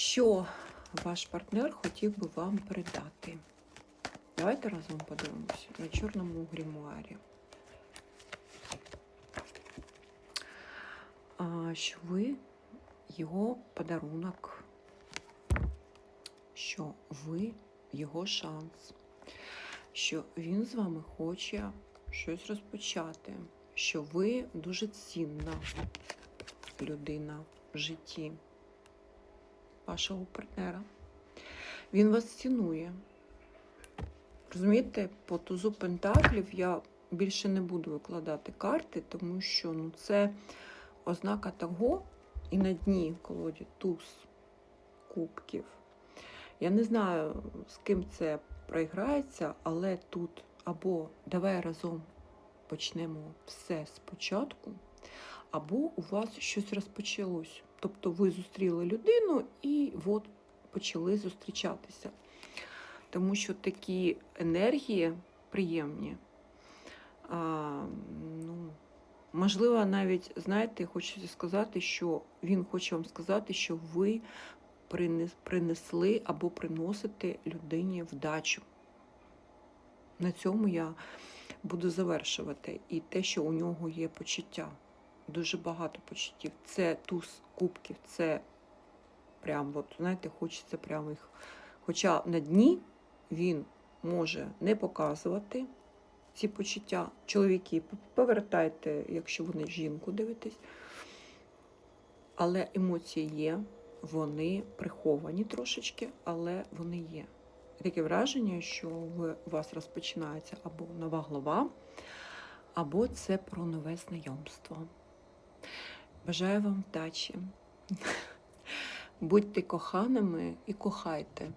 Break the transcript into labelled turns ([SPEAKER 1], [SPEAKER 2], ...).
[SPEAKER 1] Що ваш партнер хотів би вам передати? Давайте разом подивимося на чорному грімуарі. А, що ви його подарунок, що ви його шанс, що він з вами хоче щось розпочати, що ви дуже цінна людина в житті вашого партнера. Він вас цінує. Розумієте, по тузу пентаклів я більше не буду викладати карти, тому що ну, це ознака того, і на дні колоді туз кубків. Я не знаю, з ким це проіграється, але тут або давай разом почнемо все спочатку, або у вас щось розпочалось. Тобто ви зустріли людину і от почали зустрічатися. Тому що такі енергії приємні. А, ну, можливо, навіть, знаєте, хочеться сказати, що він хоче вам сказати, що ви принесли або приносите людині вдачу. На цьому я буду завершувати. І те, що у нього є почуття. Дуже багато почуттів. Це туз кубків, це прям, от, знаєте, хочеться прямо їх. Хоча на дні він може не показувати ці почуття. Чоловіки, повертайте, якщо вони жінку дивитесь. Але емоції є, вони приховані трошечки, але вони є. Таке враження, що у вас розпочинається або нова глава, або це про нове знайомство. Бажаю вам вдачі. Будьте коханими і кохайте.